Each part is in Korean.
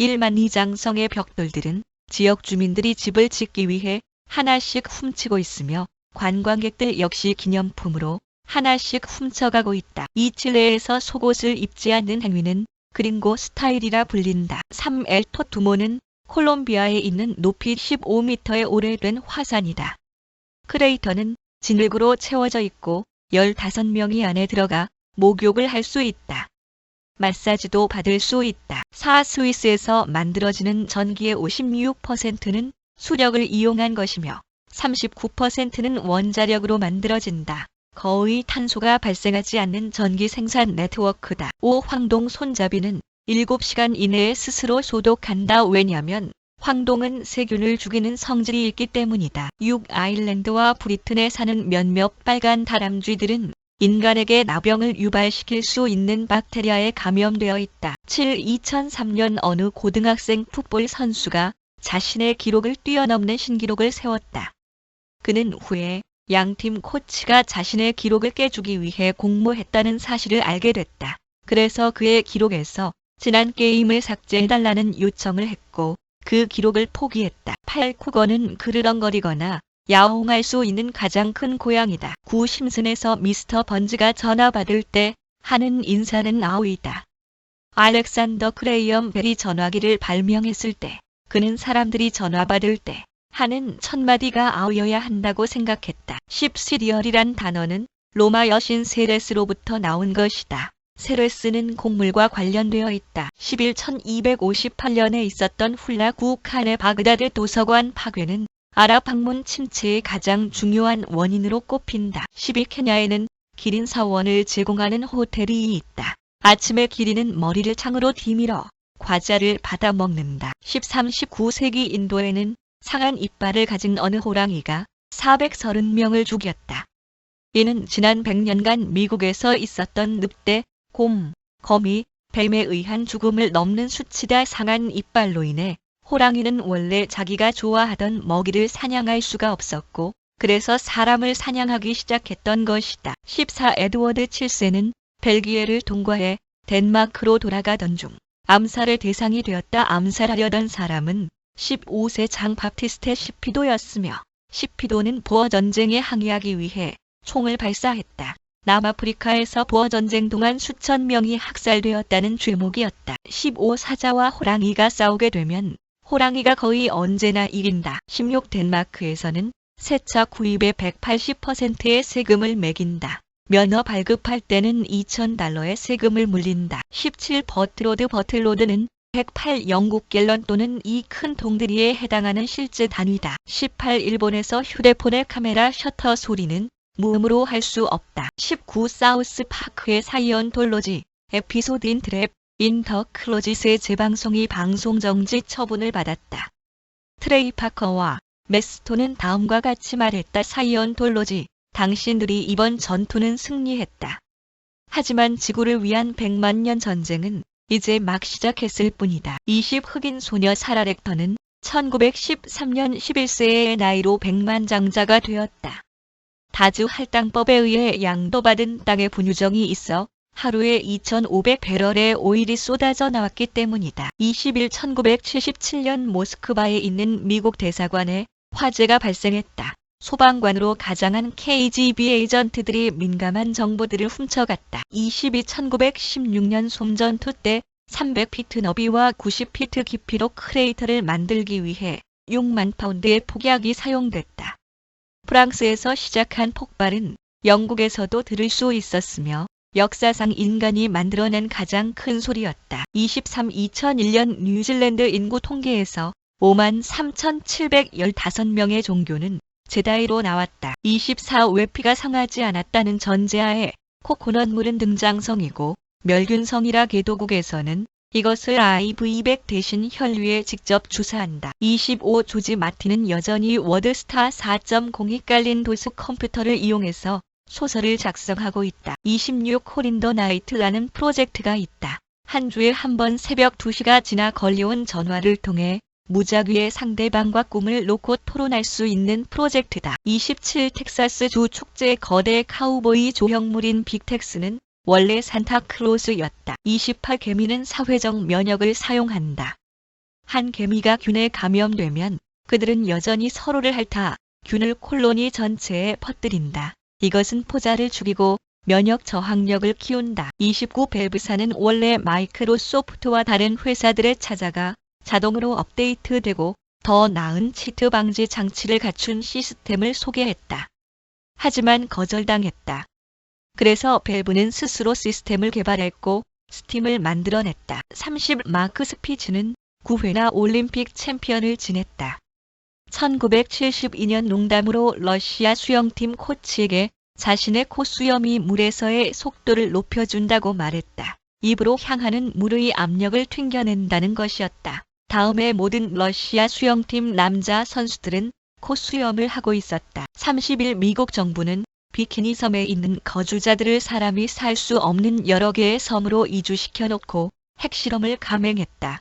1만 이장성의 벽돌들은 지역 주민들이 집을 짓기 위해 하나씩 훔치고 있으며 관광객들 역시 기념품으로 하나씩 훔쳐가고 있다. 이 칠레에서 속옷을 입지 않는 행위는 그린고 스타일이라 불린다. 3엘토 두모는 콜롬비아에 있는 높이 15m의 오래된 화산이다. 크레이터는 진흙으로 채워져 있고 15명이 안에 들어가 목욕을 할 수 있다. 마사지도 받을 수 있다. 사 스위스에서 만들어지는 전기의 56%는 수력을 이용한 것이며 39%는 원자력으로 만들어진다. 거의 탄소가 발생하지 않는 전기 생산 네트워크다. 5. 황동 손잡이는 7시간 이내에 스스로 소독한다. 왜냐면 황동은 세균을 죽이는 성질이 있기 때문이다. 6. 아일랜드와 브리튼에 사는 몇몇 빨간 다람쥐들은 인간에게 나병을 유발시킬 수 있는 박테리아에 감염되어 있다. 7. 2003년 어느 고등학생 풋볼 선수가 자신의 기록을 뛰어넘는 신기록을 세웠다. 그는 후에 양팀 코치가 자신의 기록을 깨주기 위해 공모했다는 사실을 알게 됐다. 그래서 그의 기록에서 지난 게임을 삭제해달라는 요청을 했고 그 기록을 포기했다. 8. 쿠거는 그르렁거리거나 야옹할 수 있는 가장 큰 고양이다. 9. 심슨에서 미스터 번즈가 전화 받을 때 하는 인사는 아우이다. 알렉산더 크레이엄 벨이 전화기를 발명했을 때 그는 사람들이 전화 받을 때 하는 첫 마디가 아우여야 한다고 생각했다. 10. 시리얼이란 단어는 로마 여신 세레스로부터 나온 것이다. 세레스는 곡물과 관련되어 있다. 11. 1258년에 있었던 훌라 구 칸의 바그다드 도서관 파괴는 아랍 방문 침체의 가장 중요한 원인으로 꼽힌다. 12. 케냐에는 기린 사원을 제공하는 호텔이 있다. 아침에 기린은 머리를 창으로 뒤밀어 과자를 받아 먹는다. 13. 19세기 인도에는 상한 이빨을 가진 어느 호랑이가 430명을 죽였다. 이는 지난 100년간 미국에서 있었던 늑대, 곰, 거미, 뱀에 의한 죽음을 넘는 수치다 상한 이빨로 인해 호랑이는 원래 자기가 좋아하던 먹이를 사냥할 수가 없었고 그래서 사람을 사냥하기 시작했던 것이다. 14 에드워드 7세는 벨기에를 통과해 덴마크로 돌아가던 중 암살의 대상이 되었다. 암살하려던 사람은 15세 장 바티스테 시피도였으며 시피도는 보어 전쟁에 항의하기 위해 총을 발사했다. 남아프리카에서 보어 전쟁 동안 수천 명이 학살되었다는 죄목이었다. 15 사자와 호랑이가 싸우게 되면 호랑이가 거의 언제나 이긴다. 16 덴마크에서는 세차 구입의 180%의 세금을 매긴다. 면허 발급할 때는 2,000달러의 세금을 물린다. 17 버트로드 버틀로드는 108 영국 갤런 또는 이 큰 동들이에 해당하는 실제 단위다. 18 일본에서 휴대폰의 카메라 셔터 소리는 무음으로 할 수 없다. 19 사우스 파크의 사이언톨로지 에피소드 인 트랩 인더 클로지스의 재방송이 방송 정지 처분을 받았다. 트레이 파커와 메스톤은 다음과 같이 말했다. 사이언톨로지 당신들이 이번 전투는 승리했다. 하지만 지구를 위한 100만 년 전쟁은 이제 막 시작했을 뿐이다. 20 흑인 소녀 사라 렉터는 1913년 11세의 나이로 백만장자가 되었다. 다주 할당법에 의해 양도받은 땅의 분유정이 있어 하루에 2,500배럴의 오일이 쏟아져 나왔기 때문이다. 20일 1977년 모스크바에 있는 미국 대사관에 화재가 발생했다. 소방관으로 가장한 KGB 에이전트들이 민감한 정보들을 훔쳐갔다. 22 1916년 솜전투 때 300피트 너비와 90피트 깊이로 크레이터를 만들기 위해 6만 파운드의 폭약이 사용됐다. 프랑스에서 시작한 폭발은 영국에서도 들을 수 있었으며 역사상 인간이 만들어낸 가장 큰 소리였다. 23 2001년 뉴질랜드 인구 통계에서 5만 3,715명의 종교는 제다이로 나왔다. 24 외피가 상하지 않았다는 전제하에 코코넛물은 등장성이고 멸균성이라 개도국에서는 이것을 IV100 대신 혈류에 직접 주사한다. 25 조지 마틴은 여전히 워드스타 4.0이 깔린 도스 컴퓨터를 이용해서 소설을 작성하고 있다. 26 코린더 나이트라는 프로젝트가 있다. 한 주에 한 번 새벽 2시가 지나 걸려온 전화를 통해 무작위의 상대방과 꿈을 놓고 토론할 수 있는 프로젝트다. 27 텍사스 주 축제 거대 카우보이 조형물인 빅텍스는 원래 산타클로스였다. 28 개미는 사회적 면역을 사용한다. 한 개미가 균에 감염되면 그들은 여전히 서로를 핥아 균을 콜로니 전체에 퍼뜨린다. 이것은 포자를 죽이고 면역 저항력을 키운다. 29 밸브사는 원래 마이크로소프트와 다른 회사들을 찾아가 자동으로 업데이트되고 더 나은 치트 방지 장치를 갖춘 시스템을 소개했다. 하지만 거절당했다. 그래서 밸브는 스스로 시스템을 개발했고 스팀을 만들어냈다. 30 마크 스피츠는 9회나 올림픽 챔피언을 지냈다. 1972년 농담으로 러시아 수영팀 코치에게 자신의 코수염이 물에서의 속도를 높여준다고 말했다. 입으로 향하는 물의 압력을 튕겨낸다는 것이었다. 다음에 모든 러시아 수영팀 남자 선수들은 코수염을 하고 있었다. 30일 미국 정부는 비키니 섬에 있는 거주자들을 사람이 살 수 없는 여러 개의 섬으로 이주시켜 놓고 핵실험을 감행했다.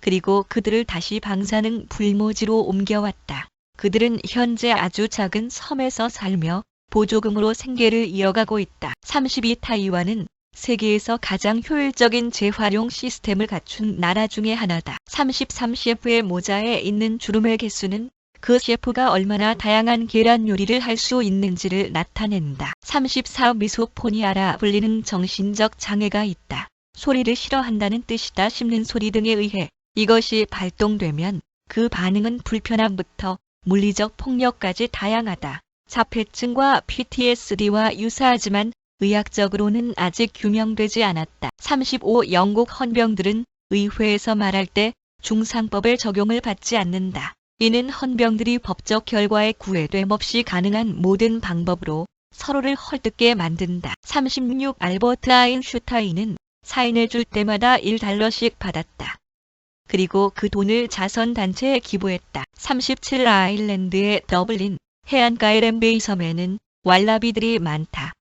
그리고 그들을 다시 방사능 불모지로 옮겨왔다. 그들은 현재 아주 작은 섬에서 살며 보조금으로 생계를 이어가고 있다. 32 타이완은 세계에서 가장 효율적인 재활용 시스템을 갖춘 나라 중의 하나다. 33 셰프의 모자에 있는 주름의 개수는 그 셰프가 얼마나 다양한 계란 요리를 할 수 있는지를 나타낸다. 34 미소포니아라 불리는 정신적 장애가 있다. 소리를 싫어한다는 뜻이다 씹는 소리 등에 의해 이것이 발동되면 그 반응은 불편함부터 물리적 폭력까지 다양하다. 자폐증과 PTSD와 유사하지만 의학적으로는 아직 규명되지 않았다. 35 영국 헌병들은 의회에서 말할 때 중상법의 적용을 받지 않는다. 이는 헌병들이 법적 결과에 구애됨 없이 가능한 모든 방법으로 서로를 헐뜯게 만든다. 36 알버트 아인슈타인은 사인해 줄 때마다 1달러씩 받았다. 그리고 그 돈을 자선단체에 기부했다. 37 아일랜드의 더블린 해안가의 램베이 섬에는 왈라비들이 많다.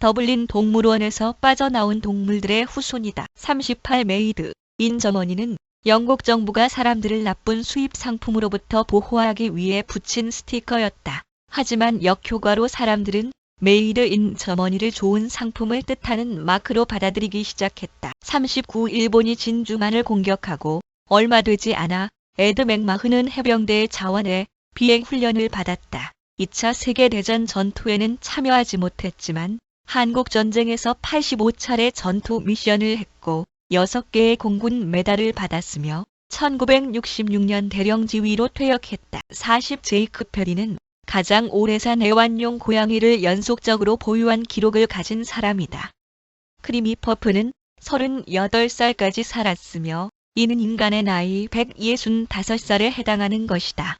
더블린 동물원에서 빠져나온 동물들의 후손이다. 38 메이드 인 점원이는 영국 정부가 사람들을 나쁜 수입 상품으로부터 보호하기 위해 붙인 스티커였다. 하지만 역효과로 사람들은 메이드 인 저머니를 좋은 상품을 뜻하는 마크로 받아들이기 시작했다. 39 일본이 진주만을 공격하고 얼마 되지 않아 에드 맥마흐는 해병대의 자원에 비행 훈련을 받았다. 2차 세계대전 전투에는 참여하지 못했지만 한국 전쟁에서 85차례 전투 미션을 했고 6개의 공군 메달을 받았으며 1966년 대령 지휘로 퇴역했다. 40 제이크 페리는 가장 오래 산 애완용 고양이를 연속적으로 보유한 기록을 가진 사람이다. 크리미 퍼프는 38살까지 살았으며 이는 인간의 나이 165살에 해당하는 것이다.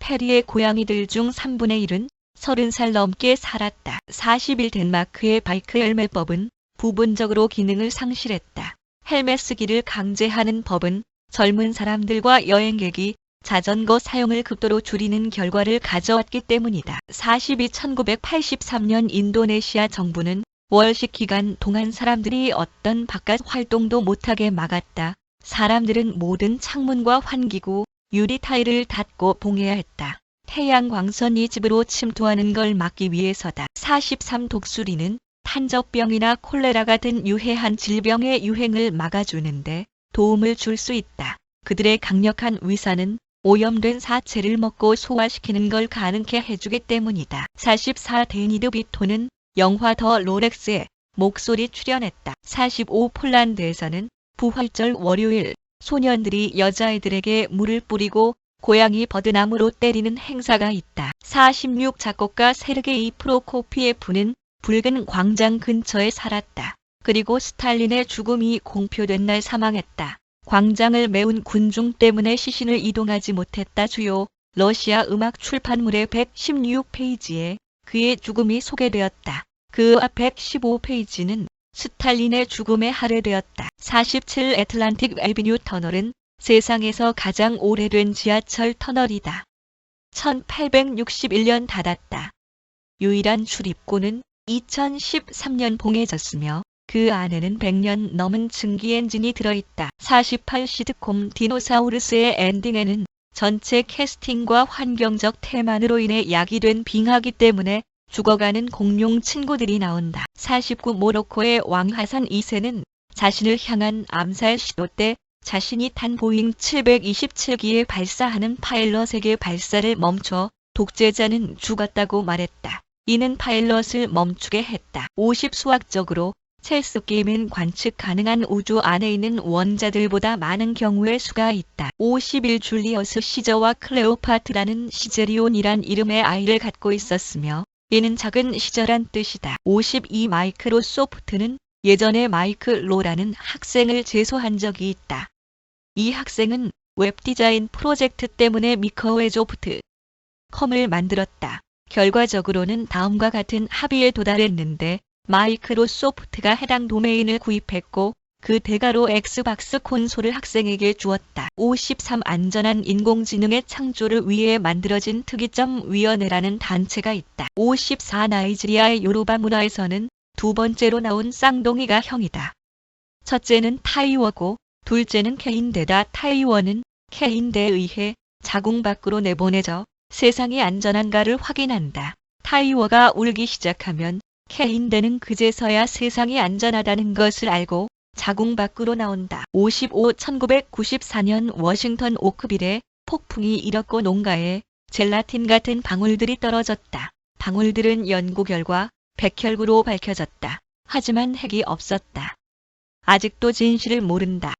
페리의 고양이들 중 3분의 1은 30살 넘게 살았다. 40일 덴마크의 바이크 헬멧법은 부분적으로 기능을 상실했다. 헬멧 쓰기를 강제하는 법은 젊은 사람들과 여행객이 자전거 사용을 극도로 줄이는 결과를 가져왔기 때문이다. 42 1983년 인도네시아 정부는 월식 기간 동안 사람들이 어떤 바깥 활동도 못하게 막았다. 사람들은 모든 창문과 환기구, 유리 타일을 닫고 봉해야 했다. 태양 광선이 집으로 침투하는 걸 막기 위해서다. 43 독수리는 탄저병이나 콜레라 같은 유해한 질병의 유행을 막아주는데 도움을 줄 수 있다. 그들의 강력한 위산은 오염된 사체를 먹고 소화시키는 걸 가능케 해주기 때문이다. 44 데니드 비토는 영화 더 롤렉스에 목소리 출연했다. 45 폴란드에서는 부활절 월요일 소년들이 여자아이들에게 물을 뿌리고 고양이 버드나무로 때리는 행사가 있다. 46 작곡가 세르게이 프로코피에프는 붉은 광장 근처에 살았다. 그리고 스탈린의 죽음이 공표된 날 사망했다. 광장을 메운 군중 때문에 시신을 이동하지 못했다. 주요 러시아 음악 출판물의 116페이지에 그의 죽음이 소개되었다. 그 앞 115페이지는 스탈린의 죽음에 할애되었다. 47 애틀란틱 에비뉴 터널은 세상에서 가장 오래된 지하철 터널이다. 1861년 닫았다. 유일한 출입구는 2013년 봉해졌으며 그 안에는 100년 넘은 증기 엔진이 들어있다. 48 시드콤 디노사우루스의 엔딩에는 전체 캐스팅과 환경적 테만으로 인해 야기된 빙하기 때문에 죽어가는 공룡 친구들이 나온다. 49 모로코의 왕하산 2세는 자신을 향한 암살 시도 때 자신이 탄 보잉 727기에 발사하는 파일럿에게 발사를 멈춰 독재자는 죽었다고 말했다. 이는 파일럿을 멈추게 했다. 50 수학적으로 첼스 게임은 관측 가능한 우주 안에 있는 원자들보다 많은 경우의 수가 있다. 51 줄리어스 시저와 클레오파트라는 시제리온이란 이름의 아이를 갖고 있었으며 이는 작은 시저란 뜻이다. 52 마이크로소프트는 예전에 마이크 로라는 학생을 제소한 적이 있다. 이 학생은 웹 디자인 프로젝트 때문에 미커웨조프트 컴을 만들었다. 결과적으로는 다음과 같은 합의에 도달했는데 마이크로소프트가 해당 도메인을 구입했고 그 대가로 엑스박스 콘솔을 학생에게 주었다. 53 안전한 인공지능의 창조를 위해 만들어진 특이점 위원회라는 단체가 있다. 54 나이지리아의 요로바 문화에서는 두 번째로 나온 쌍둥이가 형이다. 첫째는 타이워고 둘째는 케인데다 타이워는 케인데에 의해 자궁 밖으로 내보내져 세상이 안전한가를 확인한다. 타이워가 울기 시작하면 케인데는 그제서야 세상이 안전하다는 것을 알고 자궁 밖으로 나온다. 55 1994년 워싱턴 오크빌에 폭풍이 일었고 농가에 젤라틴 같은 방울들이 떨어졌다. 방울들은 연구 결과 백혈구로 밝혀졌다. 하지만 핵이 없었다. 아직도 진실을 모른다.